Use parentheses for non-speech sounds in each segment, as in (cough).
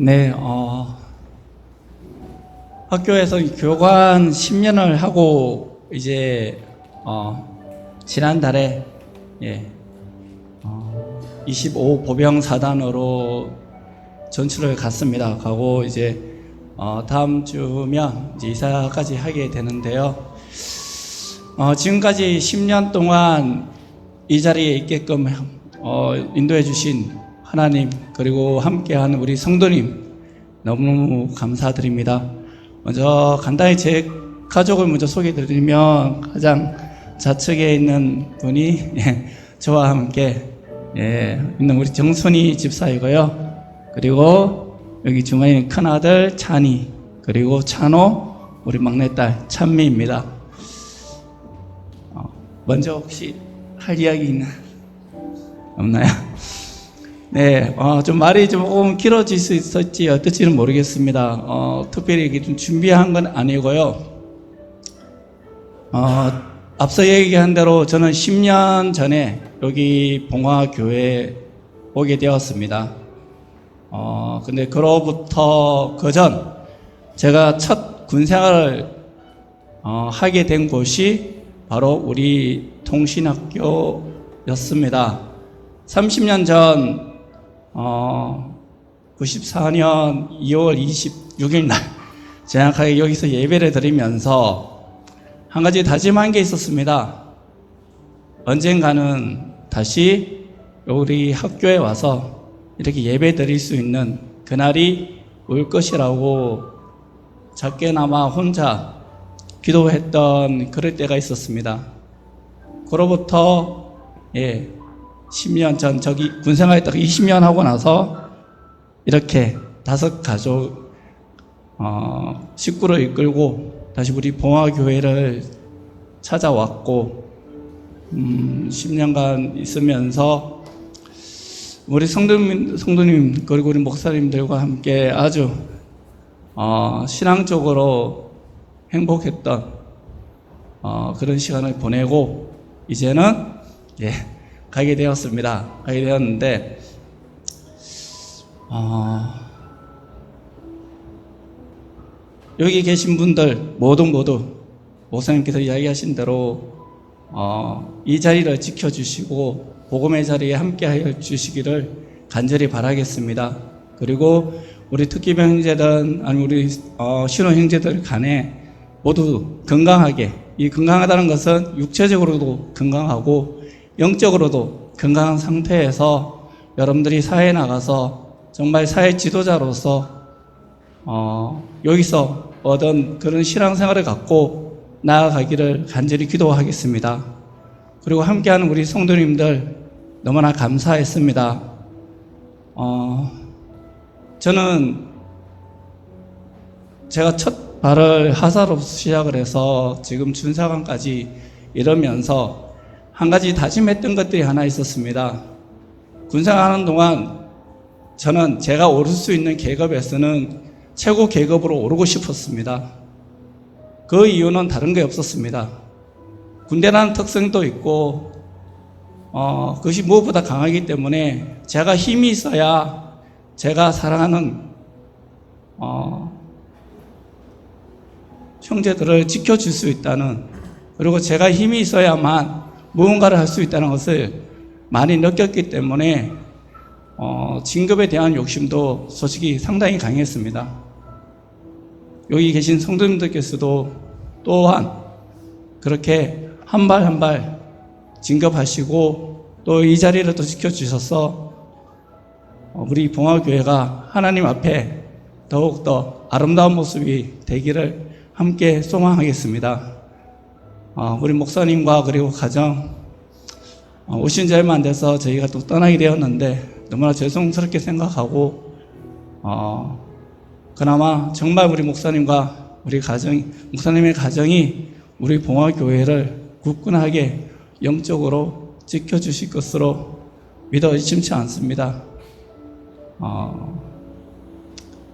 네, 어, 학교에서 교관 10년을 하고 이제 어, 지난달에 예, 어, 25 보병 사단으로 전출을 갔습니다. 가고 이제 어, 다음 주면 이제 이사까지 하게 되는데요. 어, 지금까지 10년 동안 이 자리에 있게끔 어, 인도해 주신 하나님 그리고 함께한 우리 성도님 너무너무 감사드립니다. 먼저 간단히 제 가족을 먼저 소개드리면 가장 좌측에 있는 분이 예, 저와 함께 예, 있는 우리 정순이 집사이고요. 그리고 여기 중간에 있는 큰 아들 찬이 그리고 찬호 우리 막내딸 찬미입니다. 어, 먼저 혹시 할 이야기 있나 없나요? 네, 어, 좀 말이 조금 길어질 수 있을지 어떨지는 모르겠습니다. 어, 특별히 좀 준비한 건 아니고요. 어, 앞서 얘기한 대로 저는 10년 전에 여기 봉화교회에 오게 되었습니다. 어, 근데 그로부터 그 전 제가 첫 군생활을 어, 하게 된 곳이 바로 우리 통신학교였습니다. 30년 전, 어, 94년 2월 26일 날, (laughs) 정확하게 여기서 예배를 드리면서 한 가지 다짐한 게 있었습니다. 언젠가는 다시 우리 학교에 와서 이렇게 예배 드릴 수 있는 그날이 올 것이라고 작게나마 혼자 기도했던 그럴 때가 있었습니다. 그로부터 예, 10년 전 저기 군생활 했다가 20년 하고 나서 이렇게 다섯 가족 어, 식구를 이끌고 다시 우리 봉화교회를 찾아왔고 음, 10년간 있으면서 우리 성도님, 성도님 그리고 우리 목사님들과 함께 아주 어, 신앙적으로 행복했던 어, 그런 시간을 보내고 이제는 예, 가게 되었습니다. 가게 되었는데 어, 여기 계신 분들 모두 모두 목사님께서 이야기하신 대로 어, 이 자리를 지켜주시고 복음의 자리에 함께하여 주시기를 간절히 바라겠습니다. 그리고 우리 특기병 형제든 아니 우리 어, 신호 형제들 간에 모두 건강하게 이 건강하다는 것은 육체적으로도 건강하고 영적으로도 건강한 상태에서 여러분들이 사회에 나가서 정말 사회 지도자로서 어, 여기서 얻은 그런 신앙생활을 갖고 나아가기를 간절히 기도하겠습니다. 그리고 함께하는 우리 성도님들 너무나 감사했습니다. 어, 저는 제가 첫 발을 하사로 시작을 해서 지금 준사관까지 이러면서 한 가지 다짐했던 것들이 하나 있었습니다. 군생하는 동안 저는 제가 오를 수 있는 계급에서는 최고 계급으로 오르고 싶었습니다. 그 이유는 다른 게 없었습니다. 군대라는 특성도 있고, 어, 그것이 무엇보다 강하기 때문에 제가 힘이 있어야 제가 사랑하는, 어, 형제들을 지켜줄 수 있다는, 그리고 제가 힘이 있어야만 무언가를 할 수 있다는 것을 많이 느꼈기 때문에, 어, 진급에 대한 욕심도 솔직히 상당히 강했습니다. 여기 계신 성도님들께서도 또한 그렇게 한 발 한 발 진급하시고 또 이 자리를 또 지켜주셔서 어, 우리 봉화교회가 하나님 앞에 더욱더 아름다운 모습이 되기를 함께 소망하겠습니다. 어, 우리 목사님과 그리고 가정 어, 오신 지 얼마 안 돼서 저희가 또 떠나게 되었는데 너무나 죄송스럽게 생각하고 어, 그나마 정말 우리 목사님과 우리 가정, 목사님의 가정이 우리 봉화 교회를 굳건하게 영적으로 지켜 주실 것으로 믿어 의심치 않습니다. 어,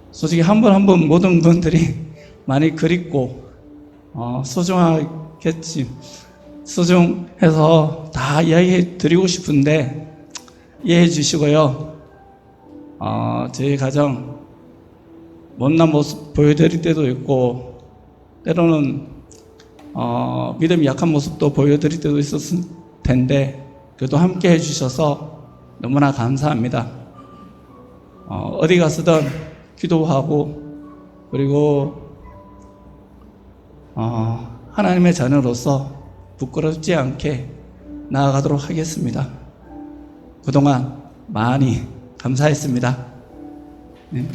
솔직히 한분한분 모든 분들이 (laughs) 많이 그립고, 어, 소중하 겠지. 소중해서 다 이야기해 드리고 싶은데, 이해해 주시고요. 어, 저희 가정, 못난 모습 보여드릴 때도 있고 때로는 어, 믿음이 약한 모습도 보여드릴 때도 있었을 텐데 그래도 함께 해주셔서 너무나 감사합니다. 어, 어디 가서든 기도하고 그리고 어, 하나님의 자녀로서 부끄럽지 않게 나아가도록 하겠습니다. 그동안 많이 감사했습니다. 네.